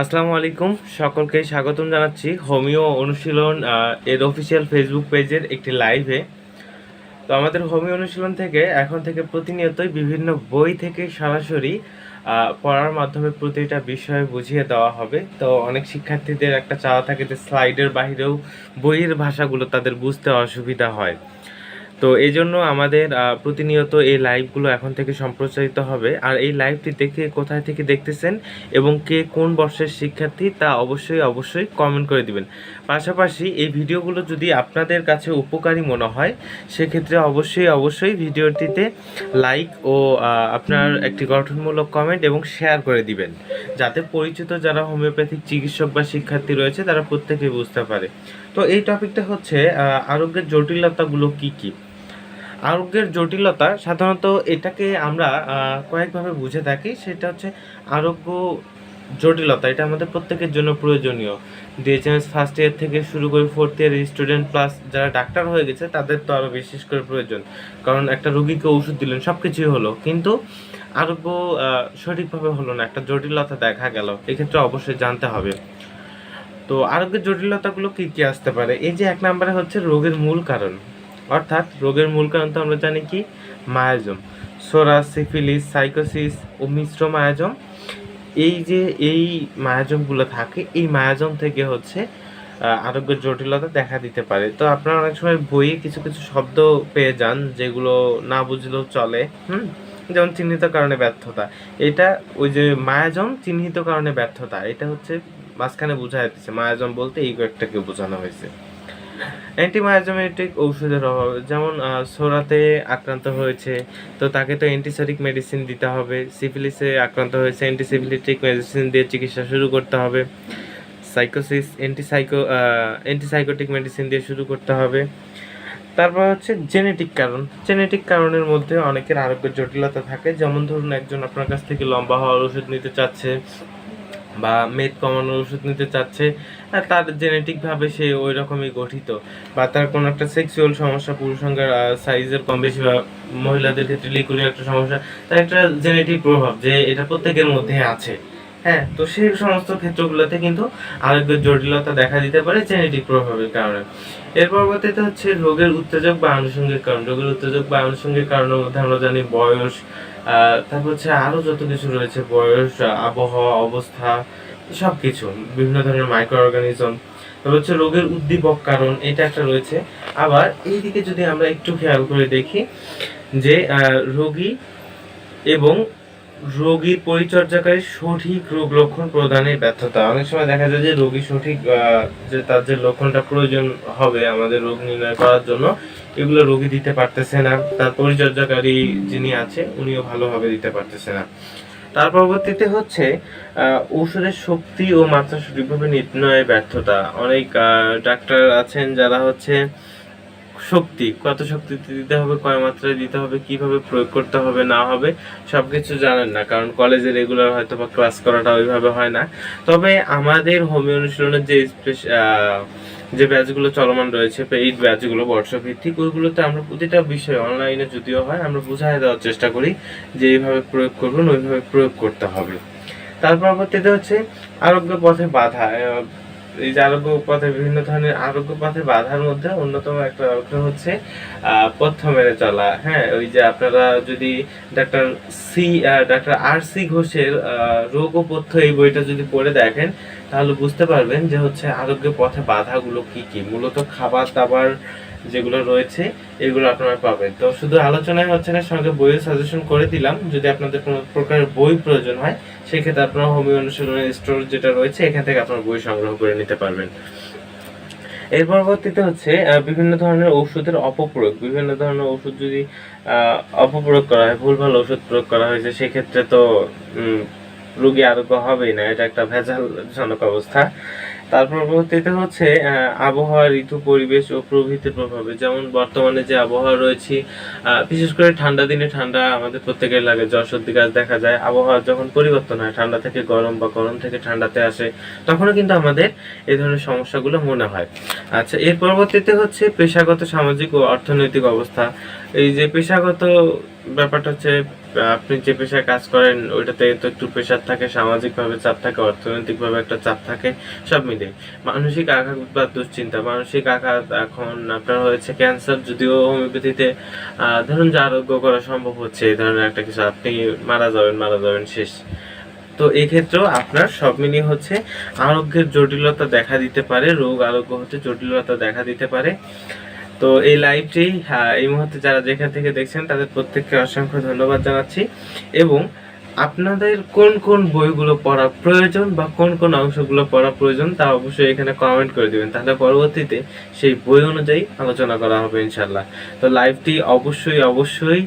আসসালামু আলাইকুম। সকলকে স্বাগতম জানাচ্ছি হোমিও অনুশীলন এর অফিসিয়াল ফেসবুক পেজের একটি লাইভে তো আমাদের হোমিও অনুশীলন থেকে, এখন থেকে প্রতিনিয়তই বিভিন্ন বই থেকে সরাসরি পড়ার মাধ্যমে প্রতিটা বিষয় বুঝিয়ে দেওয়া হবে। তো অনেক শিক্ষার্থীদের একটা চাওয়া থাকে যে স্লাইডের বাইরেও বইয়ের ভাষাগুলো তাদের বুঝতে অসুবিধা হয়। তো এই জন্য আমাদের প্রতিনিয়ত এই লাইভগুলো এখন থেকে সম্প্রচারিত হবে। আর এই লাইভটি দেখে কোথায় থেকে দেখতেছেন এবং কে কোন বর্ষের শিক্ষার্থী তা অবশ্যই অবশ্যই কমেন্ট করে দিবেন। পাশাপাশি এই ভিডিওগুলো যদি আপনাদের কাছে উপকারী মনে হয়, সেক্ষেত্রে অবশ্যই অবশ্যই ভিডিওটিতে লাইক ও আপনার একটি গঠনমূলক কমেন্ট এবং শেয়ার করে দিবেন। যাতে পরিচিত যারা হোমিওপ্যাথিক চিকিৎসক বা শিক্ষার্থী রয়েছে, তারা প্রত্যেকেই বুঝতে পারে। তো এই টপিকটা হচ্ছে আরোগ্যের জটিলতাগুলো কি কি? আরোগ্যের জটিলতা সাধারণত এটাকে আমরা কয়েকভাবে বুঝে থাকি। সেটা হচ্ছে আরোগ্য জটিলতা, এটা আমাদের প্রত্যেকের জন্য প্রয়োজনীয়। ডিএচএমএস ফার্স্ট ইয়ার থেকে শুরু করে ফোর্থ ইয়ার স্টুডেন্ট প্লাস যারা ডাক্তার হয়ে গেছে, তাদের তো আরও বিশেষ করে প্রয়োজন। কারণ একটা রোগীকে ওষুধ দিলেন সব কিছুই হলো। কিন্তু আরোগ্য সঠিকভাবে হলো না, একটা জটিলতা দেখা গেল। এক্ষেত্রে অবশ্যই জানতে হবে। তো আরোগ্যের জটিলতাগুলো কী কী আসতে পারে? এই যে এক নম্বরে হচ্ছে রোগের মূল কারণ। অর্থাৎ রোগের মূল কারণ তো আমরা জানি কি? মায়াজম। সোরা সিফিলিস সাইকোসিস ও মিশ্র মায়াজম। এই যে এই মায়াজমগুলো থাকে, এই মায়াজম থেকে হচ্ছে আরোগ্যের জটিলতা দেখা দিতে পারে। তো আপনারা অনেক সময় বইয়ে কিছু কিছু শব্দ পেয়ে যান, যেগুলো না বুঝলেও চলে, হুম? যেমন চিহ্নিত কারণে ব্যর্থতা। এটা ওই যে মায়াজম চিহ্নিত কারণে ব্যর্থতা, এটা হচ্ছে মাঝখানে বোঝা যাচ্ছে মায়াজম বলতে এই কয়েকটাকে বোঝানো হয়েছে। অ্যান্টিমায়াজমেটিক ঔষধের অভাবে, যেমন সোরাতে আক্রান্ত হয়েছে, তো তাকে তো অ্যান্টিসেরিক মেডিসিন দিতে হবে সিফিলিসে আক্রান্ত হয়েছে অ্যান্টিসিফিলিটিক মেডিসিন দিয়ে চিকিৎসা শুরু করতে হবে সাইকোসিস অ্যান্টিসাইকো অ্যান্টিসাইকোটিক মেডিসিন দিয়ে শুরু করতে হবে। তারপর হচ্ছে জেনেটিক কারণ জেনেটিক কারণের মধ্যে অনেকের আরোগ্যের জটিলতা থাকে, যেমন ধরুন একজন আপনার কাছ থেকে লম্বা হওয়ার ওষুধ নিতে চাচ্ছে বা মেদ কমানোর ওষুধ নিতে চাচ্ছে তার জেনেটিকভাবে সে ওই রকমই গঠিত বা তার কোনো একটা সেক্সুয়াল সমস্যা পুরুষাঙ্গের সাইজের কম বেশি বা মহিলাদের ক্ষেত্রে লিকুরির একটা সমস্যা, তার একটা জেনেটিক প্রভাব যে এটা প্রত্যেকের মধ্যে আছে। হ্যাঁ তো সেই সমস্ত ক্ষেত্রগুলোতে কিন্তু আরোগ্যের জটিলতা দেখা দিতে পারে জেনেটিক প্রভাবের কারণে। এর পরবর্তীতে হচ্ছে রোগের উত্তেজক বা আনুষঙ্গিক কারণ। রোগের উত্তেজক বা আনুষঙ্গিক কারণের মধ্যে আমরা জানি বয়স তারপর হচ্ছে আরও যত কিছু রয়েছে, বয়স, আবহাওয়া, অবস্থা সব কিছু বিভিন্ন ধরনের মাইক্রো অর্গানিজম তারপর হচ্ছে রোগের উদ্দীপক কারণ, এটা একটা রয়েছে। আবার এই দিকে যদি আমরা একটু খেয়াল করে দেখি যে রোগী এবং রোগীর পরিচর্যাকারী সঠিক রোগ লক্ষণ প্রদানের ব্যর্থতা। অনেক সময় দেখা যায় যে রোগী সঠিক যে তার যে লক্ষণটা প্রয়োজন হবে আমাদের রোগ নির্ণয় করার জন্য এগুলো রোগী দিতে পারতেছে না। তার পরিচর্যাকারী যিনি আছে উনিও ভালোভাবে দিতে পারতেছে না। তার পরবর্তীতে হচ্ছে আহ, ঔষধের শক্তি ও মাত্রা সঠিকভাবে নির্ণয়ে ব্যর্থতা। অনেক ডাক্তার আছেন যারা হচ্ছে শক্তি? কত শক্তি দিতে হবে, কয় মাত্রায় দিতে হবে, কীভাবে প্রয়োগ করতে হবে, না হবে, সবকিছু জানেন না, কারণ কলেজে রেগুলার হয়তো বা ক্লাস করাটা ওইভাবে হয় না। তবে আমাদের হোমিও অনুশীলনের যে যে ব্যাচগুলো চলমান রয়েছে পেইড ব্যাচগুলো বর্ষভিত্তিক ওইগুলোতে আমরা প্রতিটা বিষয় অনলাইনে যদিও হয়, আমরা বুঝাই দেওয়ার চেষ্টা করি যে এইভাবে প্রয়োগ করবেন, ওইভাবে প্রয়োগ করতে হবে। তার পরবর্তীতে হচ্ছে আরোগ্য পথে বাধা এই যে আরোগ্য পথে বিভিন্ন ধরনের আরোগ্য পথে বাধার মধ্যে অন্যতম একটা অর্থ হচ্ছে পথ্য মেনে চলা। হ্যাঁ ওই যে আপনারা যদি ডাক্তার সি ডাক্তার আর সি ঘোষের রোগ ও পথ্য এই বইটা যদি পড়ে দেখেন, তাহলে বুঝতে পারবেন যে হচ্ছে আরোগ্য পথে বাধাগুলো কি কি। মূলত খাবার দাবার যেগুলো রয়েছে, এগুলো আপনারা পাবেন। তো শুধু আলোচনায় হচ্ছে না, সঙ্গে বইয়ের সাজেশন করে দিলাম। যদি আপনাদের কোনো প্রকারের বই প্রয়োজন হয়, সেক্ষেত্রে আপনারা হোমিও অনুশীলনের স্টোর যেটা রয়েছে, এখান থেকে আপনারা বই সংগ্রহ করে নিতে পারবেন। এর পরবর্তীতে হচ্ছে বিভিন্ন ধরনের ওষুধের অপপ্রয়োগ। বিভিন্ন ধরনের ওষুধ যদি অপপ্রয়োগ করা হয়, ভুলভাল ওষুধ প্রয়োগ করা হয়েছে, সেক্ষেত্রে তো রোগী আরোগ্য হবেই না। এটা একটা ভেজালজনক অবস্থা। তার পরবর্তীতে হচ্ছে আবহাওয়া, ঋতু, পরিবেশ ও প্রভৃতির প্রভাবে। যেমন বর্তমানে যে আবহাওয়া রয়েছে বিশেষ করে ঠান্ডা দিনে ঠান্ডা আমাদের প্রত্যেকের লাগে, জ্বর, সর্দি গাছ দেখা যায়। আবহাওয়া যখন পরিবর্তন হয়, ঠান্ডা থেকে গরম বা গরম থেকে ঠান্ডাতে আসে, তখনও কিন্তু আমাদের এই ধরনের সমস্যাগুলো মনে হয়। আচ্ছা এর পরবর্তীতে হচ্ছে পেশাগত, সামাজিক ও অর্থনৈতিক অবস্থা। এই যে পেশাগত ব্যাপারটা হচ্ছে আপনি যে পেশায় কাজ করেন, ওইটাতে তো একটু প্রেশার থাকে, সামাজিকভাবে চাপ থাকে, অর্থনৈতিকভাবে একটা চাপ থাকে, সব মিলে। মানসিক আঘাত বা দুশ্চিন্তা। মানসিক আঘাত এখন আপনার হয়েছে ক্যান্সার যদিও হোমিওপ্যাথিতে ধরুন যে আরোগ্য করা সম্ভব হচ্ছে, এই ধরনের একটা কিছু। আপনি মারা যাবেন মারা যাবেন, শেষ। তো এই ক্ষেত্রেও আপনার সব মিলিয়ে হচ্ছে আরোগ্যের জটিলতা দেখা দিতে পারে, রোগ আরোগ্য হতে জটিলতা দেখা দিতে পারে। তো এই লাইভটি এই মুহূর্তে যারা যেখান থেকে দেখছেন, তাদের প্রত্যেককে অসংখ্য ধন্যবাদ জানাচ্ছি। এবং আপনাদের কোন কোন বইগুলো পড়া প্রয়োজন বা কোন কোন অংশগুলো পড়া প্রয়োজন, তা অবশ্যই এখানে কমেন্ট করে দিবেন। তাহলে পরবর্তীতে সেই বই অনুযায়ী আলোচনা করা হবে ইনশাল্লাহ তো লাইভটি অবশ্যই অবশ্যই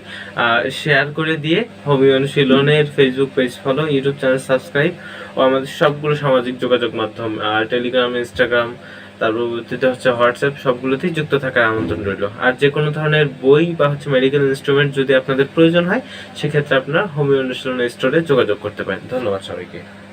শেয়ার করে দিয়ে হবি অনুশীলনের Facebook page follow YouTube channel subscribe ও আমাদের সবগুলো সামাজিক যোগাযোগ মাধ্যম টেলিগ্রাম ইনস্টাগ্রাম তার পরবর্তীতে হচ্ছে হোয়াটসঅ্যাপ সবগুলোতেই যুক্ত থাকার আমন্ত্রণ রইল। আর যে কোনো ধরনের বই বা হচ্ছে মেডিকেল ইনস্ট্রুমেন্ট যদি আপনাদের প্রয়োজন হয়, সেক্ষেত্রে আপনারা হোমিও অনুশীলন স্টোরে যোগাযোগ করতে পারেন। ধন্যবাদ সবাইকে।